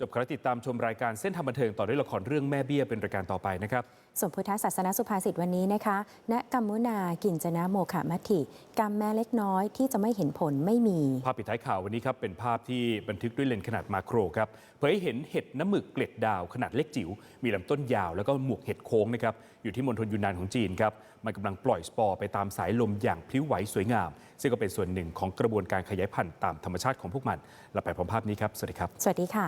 จบคราวติดตามชมรายการเส้นทางบันเทิงต่อด้วยละครเรื่องแม่เบี้ยเป็นรายการต่อไปนะครับ สมพุทธศาสนสุภาษิตวันนี้นะคะณกัมมุนากินจนะโมขะมัติกรรมแม้เล็กน้อยที่จะไม่เห็นผลไม่มี ภาพปิดท้ายข่าววันนี้ครับเป็นภาพที่บันทึกด้วยเลนส์ขนาดมาโครครับเผยให้เห็นเห็ดน้ำหมึกเกล็ดดาวขนาดเล็กจิ๋วมีลำต้นยาวแล้วก็หมวกเห็ดโค้งนะครับอยู่ที่มณฑลยูนนานของจีนครับมันกำลังปล่อยสปอร์ไปตามสายลมอย่างพลิ้วไหวสวยงาม ซึ่งก็เป็นส่วนหนึ่งของกระบวนการขยายพันธุ์ตามธรรมชาติของพวกมันเราไปพร้อมภาพนี้ครับสวัสดีครับ สวัสดีค่ะ